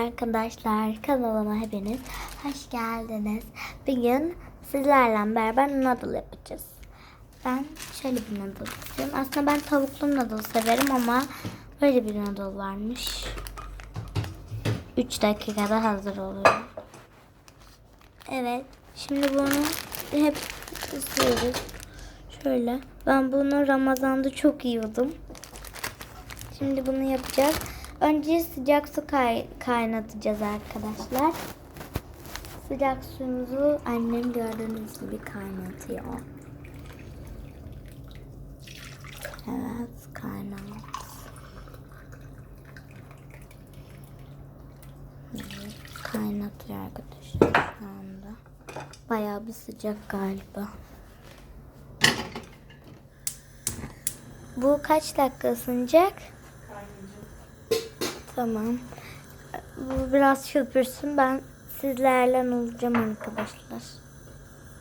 Arkadaşlar kanalıma hepiniz hoş geldiniz. Bugün sizlerle beraber noodle yapacağız. Ben şöyle bir noodle istiyorum. Aslında ben tavuklu noodle severim ama böyle bir noodle varmış. 3 dakikada hazır oluyor. Evet. Şimdi bunu hep ısırıyoruz. Şöyle. Ben bunu Ramazan'da çok yiyordum. Şimdi bunu yapacağız. Önce sıcak su kay- kaynatacağız arkadaşlar. Sıcak suyumuzu annem gördüğünüz gibi kaynatıyor. Evet kaynamış. Evet, kaynatıyor arkadaşlar şu anda. Bayağı bir sıcak galiba. Bu kaç dakika ısınacak? Tamam. Bu biraz köpürsün. Ben sizlerle olacağım arkadaşlar.